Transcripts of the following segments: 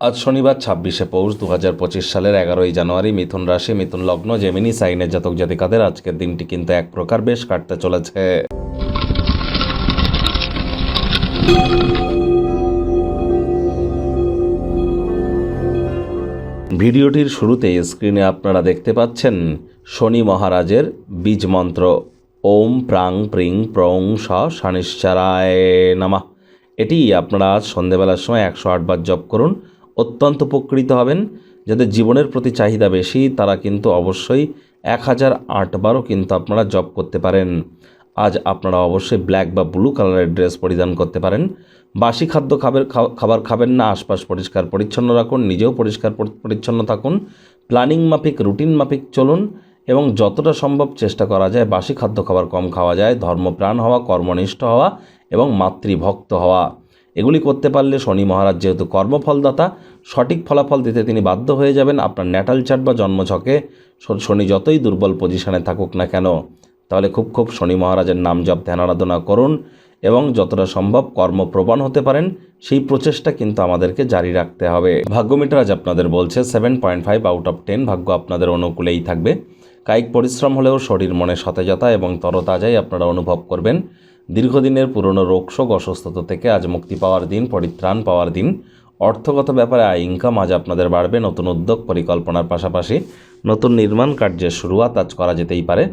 আজ শনিবার ছাব্বিশে পৌষ দু হাজার পঁচিশ সালের এগারোই জানুয়ারি মিথুন রাশি, মিথুন লগ্ন জেমিনি সাইনের জাতক জাতিকাদের আজকের দিনটি কিন্তু এক প্রকার বেশ কাটতে চলেছে। ভিডিওটির শুরুতে স্ক্রিনে আপনারা দেখতে পাচ্ছেন শনি মহারাজের বীজ মন্ত্র। ওম প্রাং প্রিং প্রং স শনিশ্চারায় নামা। এটি আপনারা আজ সন্ধেবেলার সময় একশো আটবার জপ করুন। অত্যন্ত উপকৃত হবেন। যাদের জীবনের প্রতি চাহিদা বেশি, তারা কিন্তু অবশ্যই এক হাজার আটবারও কিন্তু আপনারা জব করতে পারেন। আজ আপনারা অবশ্যই ব্ল্যাক বা ব্লু কালারের ড্রেস পরিধান করতে পারেন। বাসি খাদ্য খাবার খাবার খাবেন না, আশপাশ পরিষ্কার পরিচ্ছন্ন রাখুন, নিজেও পরিষ্কার পরিচ্ছন্ন থাকুন। প্ল্যানিং মাফিক, রুটিন মাফিক চলুন এবং যতটা সম্ভব চেষ্টা করা যায় বাসি খাদ্য খাবার কম খাওয়া যায়। ধর্মপ্রাণ হওয়া, কর্মনিষ্ঠ হওয়া এবং মাতৃভক্ত হওয়া। এগুলি করতে পারলে শনি মহারাজ যেহেতু কর্মফলদাতা, সঠিক ফলাফল দিতে তিনি বাধ্য হয়ে যাবেন আপনার ন্যাটাল চার্ট বা জন্মঝকে শনি যতই দুর্বল পজিশনে থাকুক না কেন, তাহলে খুব খুব শনি মহারাজের নাম জপ, ধ্যান আরাধনা করুন এবং যতটা সম্ভব কর্মপ্রবণ হতে পারেন, সেই প্রচেষ্টা কিন্তু আমাদেরকে জারি রাখতে হবে। ভাগ্যমিটার আজ আপনাদের বলছে seven point five out of ten ভাগ্য আপনাদের অনুকূলেই থাকবে। কায়িক পরিশ্রম হলেও শরীর মনে সতেজতা এবং তরতাজাই আপনারা অনুভব করবেন। দীর্ঘদিনের পুরনো রোগশোক অসুস্থতা থেকে আজ মুক্তি পাওয়ার দিন, পরিত্রাণ পাওয়ার দিন। অর্থগত ব্যাপারে আয় ইনকাম আজ আপনাদের বাড়বে। নতুন উদ্যোগ, পরিকল্পনার পাশাপাশি নতুন নির্মাণ কার্যের শুরুয়াত আজ করা যেতেই পারে।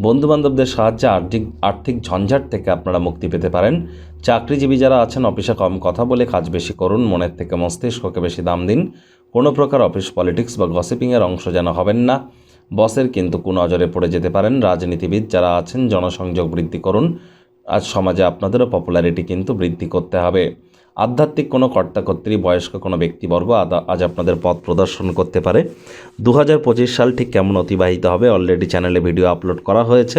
বন্ধুবান্ধবদের সাহায্যে আর্থিক আর্থিক ঝঞ্ঝাট থেকে আপনারা মুক্তি পেতে পারেন। চাকরিজীবী যারা আছেন, অফিসে কম কথা বলে কাজ বেশি করুন, মনের থেকে মস্তিষ্ককে বেশি দাম দিন। কোনো প্রকার অফিস পলিটিক্স বা গসিপিংয়ের অংশ যেন হবেন না। বসের কিন্তু কুনজরে পড়ে যেতে পারেন রাজনীতিবিদ যারা আছেন, জনসংযোগ বৃদ্ধি করুন। আজ সমাজে আপনাদেরও পপুলারিটি কিন্তু বৃদ্ধি করতে হবে। আধ্যাত্মিক কোনো কর্তাকর্ত্রী বয়স্ক কোনো ব্যক্তিবর্গ আজ আপনাদের পথ প্রদর্শন করতে পারে। দু হাজার পঁচিশ সাল ঠিক কেমন অতিবাহিত হবে? অলরেডি চ্যানেলে ভিডিও আপলোড করা হয়েছে।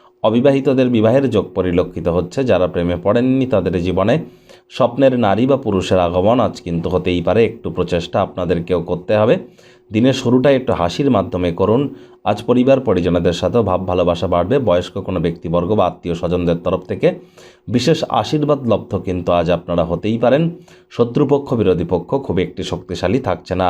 অবিবাহিতদের বিবাহের যোগ পরিলক্ষিত হচ্ছে। যারা প্রেমে পড়েননি তাদের জীবনে স্বপ্নের নারী বা পুরুষের আগমন আজ কিন্তু হতেই পারে। একটু প্রচেষ্টা আপনাদেরকেও করতে হবে। দিনের শুরুটা একটু হাসির মাধ্যমে করুন। আজ পরিবার পরিজনদের সাথেও ভাব ভালোবাসা বাড়বে। বয়স্ক কোনো ব্যক্তিবর্গ বা আত্মীয় স্বজনদের তরফ থেকে বিশেষ আশীর্বাদ লব্ধ কিন্তু আজ আপনারা হতেই পারেন। শত্রুপক্ষ, বিরোধী পক্ষ খুব একটি শক্তিশালী থাকছে না।